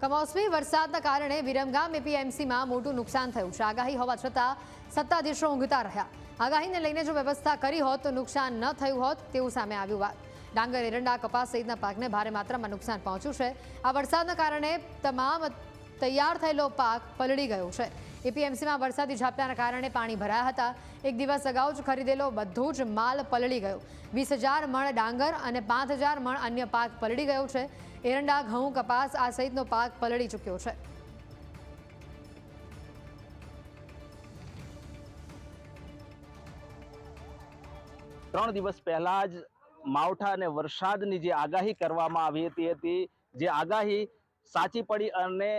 કમોસમી વરસાદના કારણે વિરમગામ એપીએમસીમાં મોટું નુકસાન થયું છે. આગાહી હોવા છતાં સત્તાધીશો ઊંઘતા રહ્યા. આગાહીને લઈને જો વ્યવસ્થા કરી હોત તો નુકસાન ન થયું હોત તેવું સામે આવ્યું વાત. ડાંગર, એરંડા, કપાસ સહિતના પાકને ભારે માત્રામાં નુકસાન પહોંચ્યું છે. આ વરસાદના કારણે તમામ તૈયાર થયેલો પાક પલળી ગયો છે. એપીએમસીમાં વરસાદી ઝાપટાના કારણે પાણી ભરાયા હતા. એક દિવસ અગાઉ જ ખરીદેલો બધું જ માલ પલળી ગયો. વીસ હજાર મણ ડાંગર અને પાંચ હજાર મણ અન્ય પાક પલળી ગયો છે. એરંડા, ઘઉં, કપાસ આ સહિતનો પાક પલળી ચૂક્યો છે. ત્રણ દિવસ પહેલા જ માવઠા અને વરસાદની જે આગાહી કરવામાં આવી હતી હતી, જે આગાહી સાચી પડી અને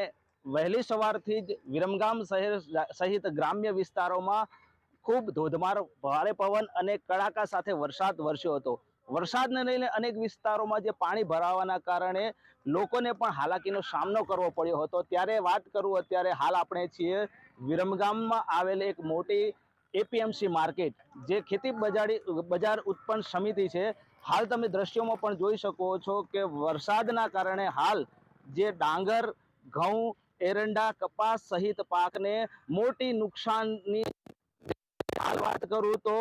વહેલી સવારથી જ વિરમગામ શહેર સહિત ગ્રામ્ય વિસ્તારોમાં ખૂબ ધોધમાર ભારે પવન અને કડાકા સાથે વરસાદ વરસ્યો હતો. વરસાદને લઈને અનેક વિસ્તારોમાં જે પાણી ભરાવાના કારણે લોકોને પણ હાલાકીનો સામનો કરવો પડ્યો હતો. ત્યારે વાત કરું અત્યારે હાલ આપણે છીએ વિરમગામમાં આવેલ એક મોટી એપીએમસી માર્કેટ, જે ખેતી બજારી બજાર ઉત્પન્ન સમિતિ છે. હાલ તમે દ્રશ્યોમાં પણ જોઈ શકો છો કે વરસાદના કારણે હાલ જે ડાંગર, ઘઉં એરંડા કપાસ સહિત પાકને મોટી નુકસાનની હાલ વાત કરું તો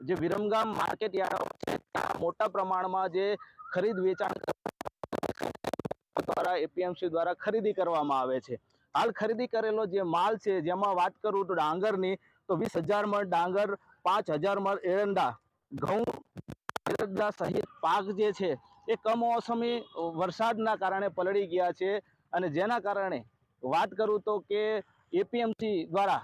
જે વિરમગામ માર્કેટ યાર્ડ છે, ત્યાં મોટા પ્રમાણમાં જે ખરીદ વેચાણ દ્વારા એપીએમસી દ્વારા ખરીદી કરવામાં આવે છે. હાલ ખરીદી કરેલો જે માલ છે, જેમાં વાત કરું તો ડાંગરની, તો વીસ હજાર મણ ડાંગર, પાંચ હજાર મણ એરંડા, ઘઉં, એરંડા સહિત પાક જે છે, એ કમોસમી વરસાદના કારણે પલળી ગયા છે અને જેના કારણે વાત કરું તો કે એપીએમસી દ્વારા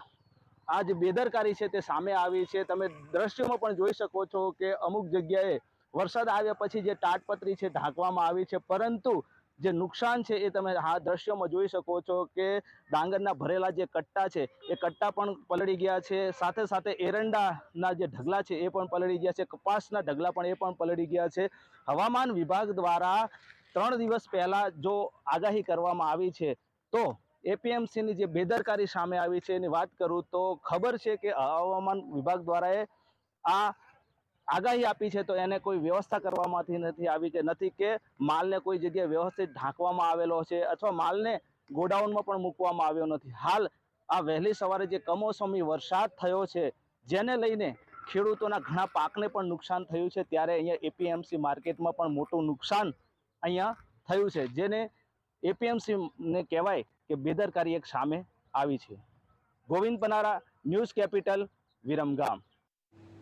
આ જે બેદરકારી છે તે સામે આવી છે. તમે દ્રશ્યોમાં પણ જોઈ શકો છો કે અમુક જગ્યાએ વરસાદ આવ્યા પછી જે તાટપત્રી છે ઢાંકવામાં આવી છે. પરંતુ જે નુકસાન છે એ તમે આ દ્રશ્યોમાં જોઈ શકો છો કે ડાંગરના ભરેલા જે કટ્ટા છે, એ કટ્ટા પણ પલળી ગયા છે. સાથે સાથે એરંડાના જે ઢગલા છે એ પણ પલળી ગયા છે. કપાસના ઢગલા પણ એ પણ પલળી ગયા છે. હવામાન વિભાગ દ્વારા ત્રણ દિવસ પહેલાં જો આગાહી કરવામાં આવી છે, તો એપીએમસીની જે બેદરકારી સામે આવી છે એની વાત કરું તો ખબર છે કે હવામાન વિભાગ દ્વારા આ આગાહી આપી છે તો એને કોઈ વ્યવસ્થા કરવામાંથી નથી આવી કે નથી કે માલને કોઈ જગ્યાએ વ્યવસ્થિત ઢાંકવામાં આવેલો છે અથવા માલને ગોડાઉનમાં પણ મૂકવામાં આવ્યો નથી. હાલ આ વહેલી સવારે જે કમોસમી વરસાદ થયો છે જેને લઈને ખેડૂતોના ઘણા પાકને પણ નુકસાન થયું છે ત્યારે અહીંયા એપીએમસી માર્કેટમાં પણ મોટું નુકસાન અહીંયા થયું છે. જેને એપીએમસીને કહેવાય કે બેદરકારી એક સામે આવી છે. Govind Panara news capital Viramgam.